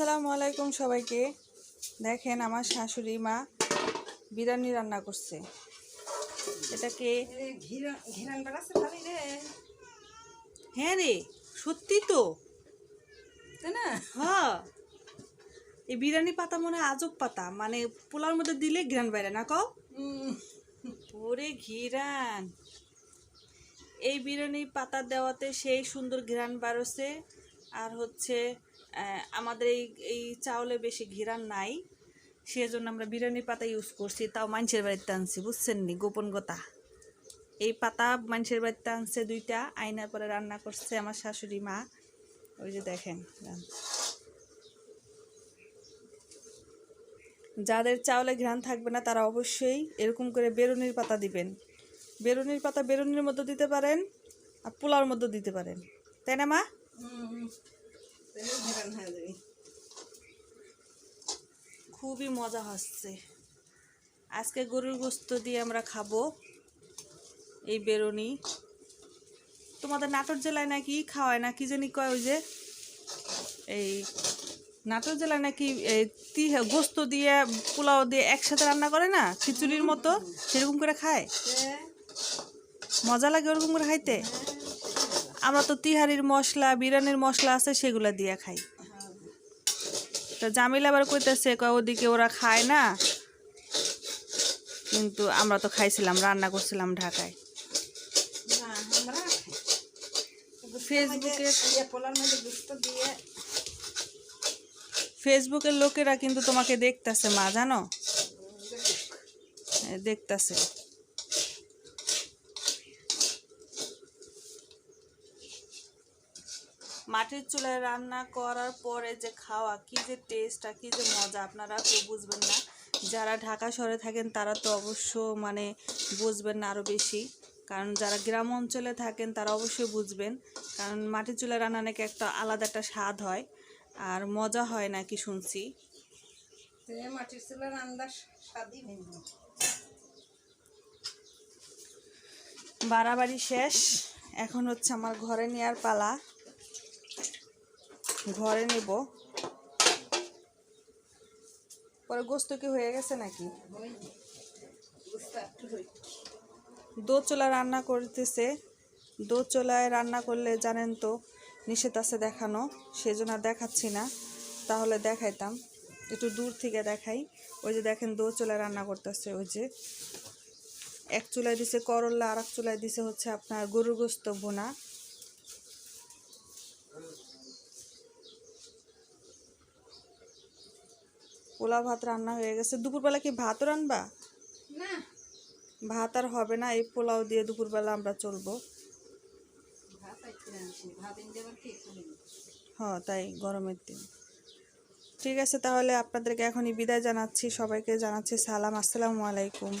আসসালামু আলাইকুম সবাইকে। দেখেন আমার শাশুড়ি মা বিরিয়ানি রান্না করছে। এটাকে হ্যাঁ রে সত্যি তো। তাই না? হ্যাঁ। এই বিরিয়ানি পাতা মনে হয় আজব পাতা মানে পোলার মধ্যে দিলে ঘিরান বাইরে না কও? ওরে ঘিরান এই বিরিয়ানি পাতা দেওয়াতে সেই সুন্দর ঘিরান বাড়ছে। আর হচ্ছে আমাদের এই এই চাউলে বেশি ঘিরান নাই। সেজন্য আমরা বিরিয়ানি পাতা ইউজ করছি, তাও মানুষের বাড়িতে আনছি, বুঝছেন নি? গোপন কথা। এই পাতা মানুষের বাড়িতে আনছে দুইটা আইনার পরে রান্না করছে আমার শাশুড়ি মা। ওই যে দেখেন যাদের চাউলে ঘ্রাণ থাকবে না, তারা অবশ্যই এরকম করে বেরুনির পাতা দিবেন। বেরুনির পাতা বেরুনির মধ্যে দিতে পারেন আর পোলাওর মধ্যে দিতে পারেন। তাই না মা? হয়ে যাবে খুবই মজা হচ্ছে। আজকে গরুর গোস্ত দিয়ে আমরা খাব এই বেরুনি। তোমাদের নাটোর জেলায় নাকি খাওয়ায় না? কি জানি কয় ওই যে এই নাটোর জেলায় নাকি গোস্ত দিয়ে পোলাও দিয়ে একসাথে রান্না করে না? খিচুড়ির মতো? সেরকম করে খায়? মজা লাগে ওরকম করে খাইতে? আমরা তো তিহারির মশলা বিরিয়ানির মশলা আছে সেগুলো দিয়ে খাই। তো জামিল আবার কইতেছে ওদিকে ওরা খায় না। কিন্তু আমরা তো খাইছিলাম রান্না করছিলাম ঢাকায়। ফেসবুকে ইয়ে ফেসবুকের লোকেরা কিন্তু তোমাকে দেখতাছে মা জানো? দেখতাছে। মাটির চুলায় রান্না করার পরে যে খাওয়া কি যে টেস্ট আর কি যে মজা আপনারা কেউ বুঝবেন না। যারা ঢাকা শহরে থাকেন তারা তো অবশ্য মানে বুঝবেন না আরও বেশি। কারণ যারা গ্রাম অঞ্চলে থাকেন তারা অবশ্যই বুঝবেন। কারণ মাটির চুলায় রান্না নাকি একটা আলাদা একটা স্বাদ হয় আর মজা হয় নাকি শুনছি। মাটির চুলার আন্দাজ স্বাদই ভিন্ন। বাড়াবাড়ি শেষ। এখন হচ্ছে আমার ঘরে নেওয়ার পালা। ঘরে নেব। পরে গোস্ত কি হয়ে গেছে নাকি? দোচলা রান্না করতেছে। দোচলায় রান্না করলে জানেন তো, নিষেধ আছে দেখানো, সেজন্য আর দেখাচ্ছি না। তাহলে দেখাইতাম, একটু দূর থেকে দেখাই। ওই যে দেখেন দোচলায় রান্না করতেছে, ওই যে। এক চুলায় দিছে করল্লা আর এক চুলায় দিছে হচ্ছে আপনার গরুর গোস্ত ভুনা। পোলা ভাত রান্না হয়ে গেছে। দুপুরবেলা কি ভাতও রানবা? না। ভাত আর হবে না এই পোলাও দিয়ে দুপুরবেলা আমরা চলবো। খালি হ্যাঁ তাই গরমের দিন। ঠিক আছে তাহলে আপনাদেরকে এখনই বিদায় জানাচ্ছি সবাইকে জানাচ্ছি সালাম আসসালামু আলাইকুম।